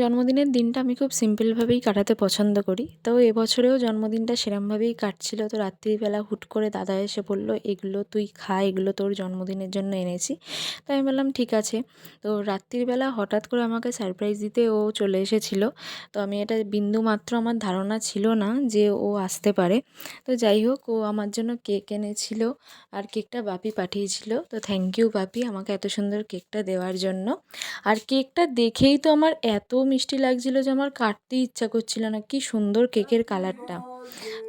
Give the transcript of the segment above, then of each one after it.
জন্মদিনের দিনটা আমি খুব সিম্পলভাবেই কাটাতে পছন্দ করি। তো এবছরেও জন্মদিনটা সেরমভাবেই কাটছিল। তো রাত্রিবেলা হুট করে দাদা এসে বলল, এগুলো তুই খা, এগুলো তোর জন্মদিনের জন্য এনেছি। তো আমি বললাম, ঠিক আছে। তো রাত্রিবেলা হঠাৎ করে আমাকে সারপ্রাইজ দিতে ও চলে এসেছিল। তো আমি এটা বিন্দুমাত্র আমার ধারণা ছিল না যে ও আসতে পারে। তো যাই হোক, ও আমার জন্য কেক এনেছিল আর কেকটা বাপি পাঠিয়েছিল। তো থ্যাংক ইউ বাপি আমাকে এত সুন্দর কেকটা দেওয়ার জন্য। আর কেকটা দেখেই তো আমার এত মিষ্টি লাগছিল যে আমার কাটতেই ইচ্ছা করছিল না। কি সুন্দর কেকের কালারটা।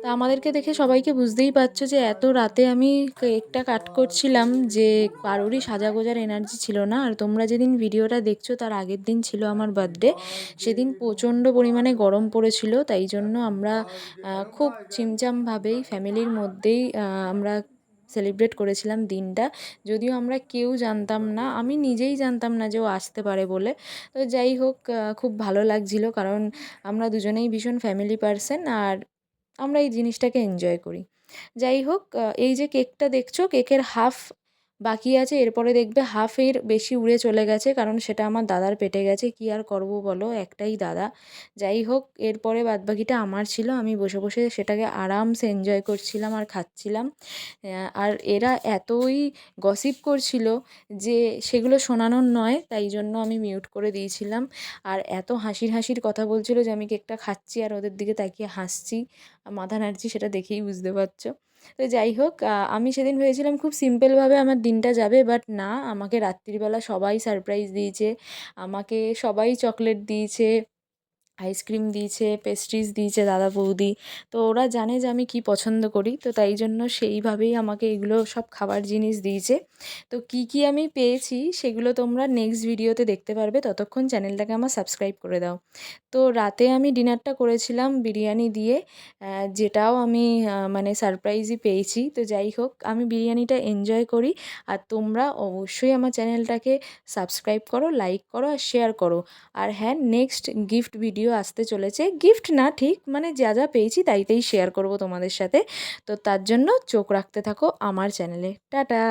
তা আমাদেরকে দেখে সবাইকে বুঝতেই পারছ যে এত রাতে আমি কেকটা কাট করছিলাম যে কারোরই সাজাগোজার এনার্জি ছিল না। আর তোমরা যেদিন ভিডিওটা দেখছ তার আগের দিন ছিল আমার বার্থডে। সেদিন প্রচণ্ড পরিমাণে গরম পড়েছিল। তাই জন্য আমরা খুব চিমচামভাবেই ফ্যামিলির মধ্যেই আমরা সেলিব্রেট করেছিলাম দিনটা। যদিও আমরা কেউ জানতাম না, আমি নিজেই জানতাম না যে ও আসতে পারে বলে। তো যাই হোক খুব ভালো লাগছিল কারণ আমরা দুজনেই ভীষণ ফ্যামিলি পারসন আর আমরা এই জিনিসটাকে এনজয় করি। যাই হোক এই যে কেকটা দেখছ কেকের হাফ বাকি আছে, এরপরে দেখবে হাফের বেশি উড়ে চলে গেছে, কারণ সেটা আমার দাদার পেটে গেছে, কী আর করব বলো? একটাই দাদা। যাই হোক, এরপরে বাদবাকিটা আমার ছিল, আমি বসে বসে সেটাকে আরামসে এনজয় করছিলাম আর খাচ্ছিলাম। আর এরা এতই গসিপ করছিল যে সেগুলো শোনানোর নয়, তাই জন্য আমি মিউট করে দিয়েছিলাম। আর এত হাসির হাসির কথা বলছিল যে আমি কেকটা খাচ্ছি আর ওদের দিকে তাকিয়ে হাসছি। মাথা নাড়ছি, সেটা দেখেই বুঝতে পারছ। তো যাই হোক আমি সেদিন ভেবেছিলাম খুব সিম্পলভাবে আমার দিনটা যাবে, বাট না, আমাকে রাত্রিবেলা সবাই সারপ্রাইজ দিয়েছে, আমাকে সবাই চকলেট দিয়েছে আইসক্রিম দিয়েছে পেস্ট্রিজ দিয়েছে দাদা বৌদি। তো ওরা জানে যে আমি কী পছন্দ করি। তো তাই জন্য সেইভাবেই আমাকে এগুলো সব খাবার জিনিস দিয়েছে। তো কি কি আমি পেয়েছি সেগুলো তোমরা নেক্সট ভিডিওতে দেখতে পারবে। ততক্ষণ চ্যানেলটাকে আমার সাবস্ক্রাইব করে দাও। তো রাতে আমি ডিনারটা করেছিলাম বিরিয়ানি দিয়ে যেটাও আমি মানে সারপ্রাইজই পেয়েছি। তো যাই হোক, আমি বিরিয়ানিটা এনজয় করি। আর তোমরা অবশ্যই আমার চ্যানেলটাকে সাবস্ক্রাইব করো লাইক করো আর শেয়ার করো। আর হ্যাঁ নেক্সট গিফট ভিডিও আসতে চলেছে। গিফট না ঠিক মানে যা যা পেয়েছি তাইতেই শেয়ার করব তোমাদের সাথে। তো তার জন্য চোখ রাখতে থাকো আমার চ্যানেলে টাটা!